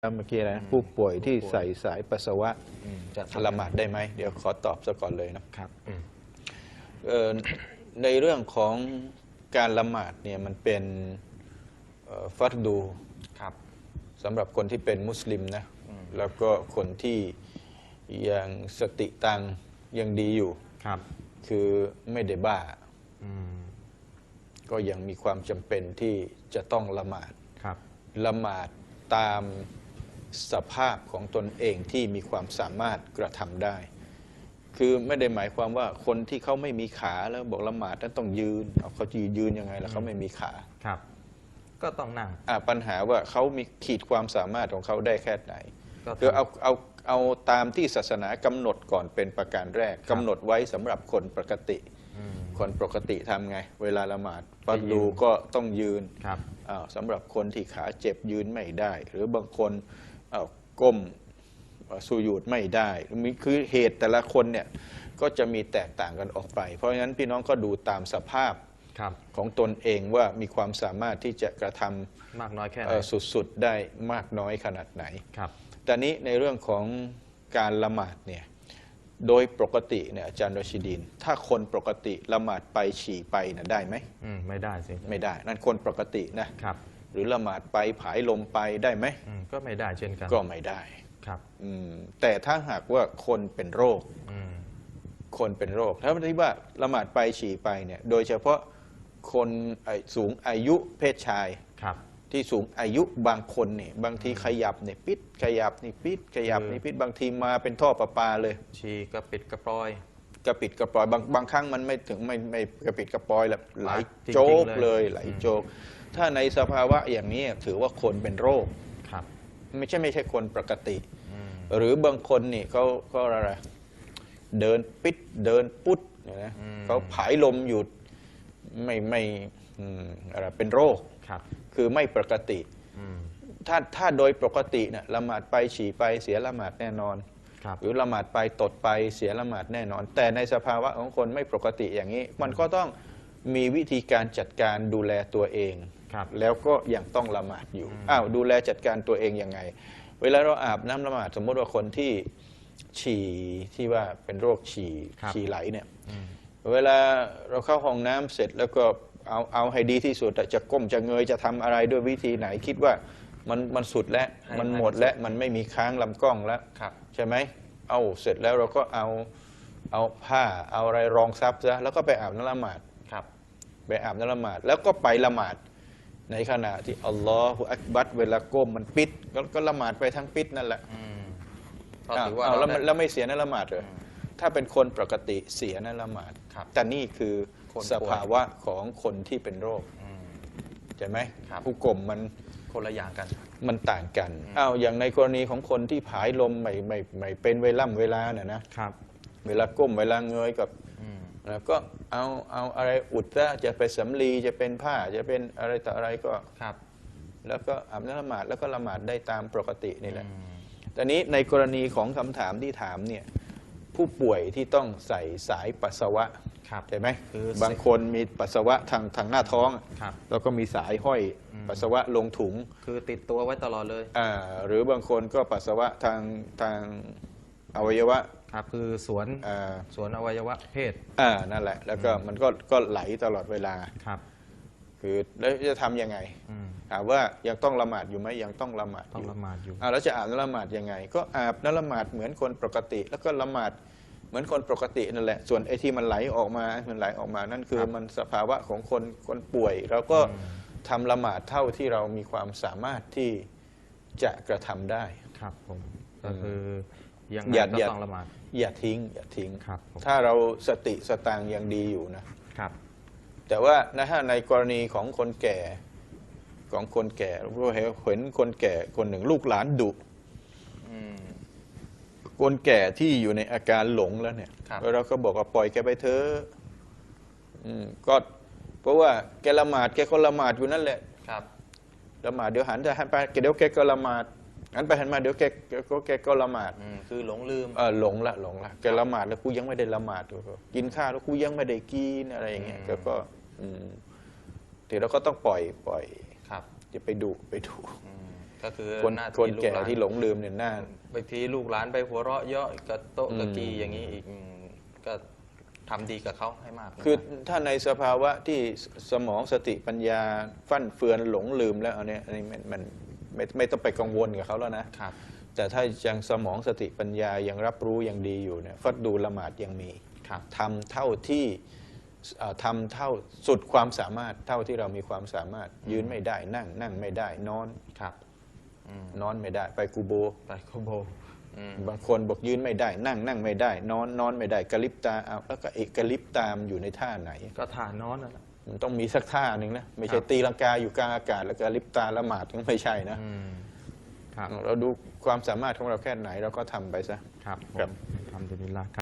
แล้วเมื่อกี้นะผู้ป่วยที่ใส่สายปัสสาวะอืมจะทำ ละหมาดได้ไหม เดี๋ยวขอตอบซะก่อนเลยนะครับอืมเอ่อในเรื่องของการละหมาดเนี่ยมันเป็นเอ่อฟัรดูครับ สำหรับคนที่เป็นมุสลิมนะ อืม แล้วก็คนที่ยังสติตังยังดีอยู่ ครับคือไม่ได้บ้า อืมก็ยังมีความจำเป็นที่จะต้องละหมาด ครับ ละหมาดตาม สภาพของตนเองที่มีความสามารถกระทำได้ คือไม่ได้หมายความว่าคนที่เขาไม่มีขาแล้วบอกละหมาดนั้นต้องยืนเอาเขาจะยืนยังไงแล้วเขาไม่มีขาครับ ก็ต้องนั่งอะปัญหาว่าเขามีขีดความสามารถของเขาได้แค่ไหนก็คือทำเอาเอาเอาตามที่ศาสนากำหนดก่อนเป็นประการแรกกำหนดไว้สำหรับคนปกติ อืม คนปกติทำไง เวลาละหมาดปัดให้ยืนดูก็ต้องยืนครับ อ้าวสำหรับคนที่ขาเจ็บยืนไม่ได้ หรือบางคน อ้าวก้มเอ่อสูญูดไม่ได้มีคือเหตุแต่ละคนเนี่ยก็จะมีแตกต่างกันออกไป เพราะฉะนั้นพี่น้องก็ดูตามสภาพครับของตนเองว่ามีความสามารถที่จะกระทำมากน้อยแค่ไหนเอ่อสุดๆได้มากน้อยขนาดไหนครับแต่นี้ในเรื่องของการละหมาดเนี่ยโดยปกติเนี่ยอาจารย์รชิดิน ถ้าคนปกติละหมาดไปฉี่ไปนะได้ไหมอืมไม่ได้สิไม่ได้ นั่นคนปกตินะครับ หรือละหมาดไปผายลมไปได้ไหม อืมก็ไม่ได้เช่นกันก็ไม่ได้ครับอืมแต่ถ้าหากว่าคนเป็นโรค อืมคนเป็นโรค ถ้าที่ว่าละหมาดไปฉี่ไปเนี่ยโดยเฉพาะคนไอ้สูงอายุเพศชาย ครับ ที่สูงอายุบางคนเนี่ยบางทีขยับเนี่ยปิด ขยับนี่ปิด ขยับนี่ปิดบางทีมาเป็นท่อประปาเลย ชีกระปิดกระปรอย กระปิดกระปล่อยบางบางครั้งมันไม่ถึงไม่ไม่กระปิดกระปล่อยแล้วไหลจริงๆโจกเลเลยยไหลโจก ถ้าในสภาวะอย่างนี้ถือว่าคนเป็นโรคครับ ไม่ใช่ไม่ใช่คนปกติอืมหรือบางคนนี่เขาเขาอะไรเดินปิดเดินปุ๊ดเนี่ยนะอืมเขาผายลมหยุดไม่ไม่อืมอะไรเป็นโรคครับคือไม่ปกติอืมถ้าถ้าโดยปกติเนี่ยละหมาดไปฉี่ไปเสียละหมาดแน่นอนครับหรือละหมาดไปตดไปเสียละหมาดแน่นอน แต่ในสภาวะของคนไม่ปกติอย่างนี้ มันก็ต้อง มีวิธีการจัดการดูแลตัวเอง ครับ แล้วก็ยังต้องละหมาดอยู่อืมอ้าวดูแลจัดการตัวเองยังไง เวลาเราอาบน้ำละหมาดสมมติว่าคนที่ฉี่ที่ว่าเป็นโรคฉี่ครับฉี่ไหลเนี่ยอืม เวลาเราเข้าห้องน้ำเสร็จแล้วก็เอาเอาให้ดีที่สุดอะจะก้มจะเงยจะทำอะไรด้วยวิธีไหนคิดว่ามันมันสุดแล้วให้มันให้หมดแล้วมันไม่มีค้างลำกล้องแล้ว ครับ ใช่ไหม เอาเสร็จแล้วเราก็เอาเอาผ้าเอาอะไรรองซับซะแล้วก็ไปอาบน้ำละหมาดครับ ไปอาบน้ำละหมาด แล้วก็ไปละหมาด ในขณะที่อัลลอฮฺอักบัดเวลาก้มมันปิดก็ก็ละหมาดไปทั้งปิดนั่นแหละอืมก็อ้าวถือว่าอ้าวแล้วมันเราได้ แล้วไม่เสียในละหมาดเลยอืมถ้าเป็นคนปกติเสียในละหมาด ครับแต่นี่คือคนป่วย สภาวะของคนที่เป็นโรคอืม ใช่ไหมครับ ผู้กลมมันคนละอย่างกัน มันต่างกันอืมอ้าวอย่างในกรณีของคนที่ผายลมไม่ไม่ไม่เป็นเวล่ำเวลาน่ะนะ ครับ เวลาก้มเวลาเงยกับ อืมแล้วก็เอาเอาอะไรอุดซะจะเป็นสำลีจะเป็นผ้าจะเป็นอะไรต่ออะไรก็ครับ แล้วก็อาบน้ำละหมาดแล้วก็ละหมาดได้ตามปกตินี่แหละอืมแต่นี้ในกรณีของคำถามที่ถามเนี่ยผู้ป่วยที่ต้องใส่สายปัสสาวะครับใช่ไหมคือบางคนมีปัสสาวะทางทางหน้าท้องครับแล้วก็มีสายห้อยอืมปัสสาวะลงถุง คือติดตัวไว้ตลอดเลยอ่าหรือบางคนก็ปัสสาวะทางทางอวัยวะ ครับคือสวนอ่าสวนอวัยวะเพศอ่านั่นแหละ แล้วก็มันก็ก็ไหลตลอดเวลา ครับคือแล้วจะทำยังไง อืมถามว่ายังต้องละหมาดอยู่ไหมยังต้องละหมาดต้องอยู่ละหมาดอยู่ อ่าแล้วจะอาบน้ำละหมาดยังไง ก็อาบน้ำละหมาดเหมือนคนปกติ แล้วก็ละหมาดเหมือนคนปกตินั่นแหละ ส่วนไอ้ที่มันไหลออกมามันไหลออกมานั่นคือครับมันสภาวะของคนคนป่วยเราก็อืม ทำละหมาดเท่าที่เรามีความสามารถที่จะกระทำได้ ครับผมก็คือ ยังไงอย่าก็อย่า ต้องละหมาดอย่าทิ้ง อย่าทิ้ง ครับผม ถ้าเราสติสตางค์ยังดีอยู่นะ ครับ แต่ว่านะถ้าในกรณีของคนแก่ของคนแก่เราเห็นคนแก่คนหนึ่งลูกหลานดุอืม คนแก่ที่อยู่ในอาการหลงแล้วเนี่ยครับเราก็บอกว่าปล่อยแกไปเถอะอืมก็เพราะว่าแกละหมาดแกก็ละหมาดอยู่นั่นแหละครับ ละหมาดเดี๋ยวหันจะหันไปเดี๋ยวแกก็ละหมาด หันไปหันมาเดี๋ยวแกแกก็แกก็ละหมาดอืมคือหลงลืม เออหลงละหลงละแกละหมาดแล้วกูยังไม่ได้ละหมาดอยู่กินข้าวแล้วกูยังไม่ได้กินอะไรอย่างเงี้ยอืมก็ก็อืมทีเราก็ต้องปล่อยปล่อยครับจะไปดุไปดุอืมก็คือคนหน้าคนลูแก่หลานที่หลงลืมเนี่ยหน้า บางทีลูกหลานไปหัวเราะเยาะกับโต๊ะอืมกับกีอย่างนี้อีกอืมก็ทำดีกับเขาให้มากคือถ้าในสภาวะที่สมองสติปัญญา ฟั่นเฟือนหลงลืมแล้วอันเนี้ยอันนี้มันมัน ไม่ไม่ต้องไปกังวลกับเขาแล้วนะ ครับ แต่ถ้ายังสมองสติปัญญายังรับรู้ยังดีอยู่เนี่ยฟัดดูละหมาดยังมีครับทำเท่าที่เอ่อทำเท่าสุดความสามารถเท่าที่เรามีความสามารถ ยืนไม่ได้นั่ง นั่งไม่ได้นอนครับอืมนอนไม่ได้ ไปกูโบ ไปโคโบอืม บางคนบอกยืนไม่ได้ นั่งนั่งไม่ได้ นอนนอนไม่ได้กระลิบตาเอาแล้วก็เอกกระลิบตามนอยู่ในท่าไหน ก็ฐานนอนนั่นแหละมันต้องมีสักท่าหนึ่งนะ ไม่ใช่ครับตีลังกาอยู่กลางอากาศ แล้วก็ลิบตาละหมาดก็ไม่ใช่นะอืมครับเราดูความสามารถของเราแค่ไหนเราก็ทำไปซะครับผครับมทำดีละครับ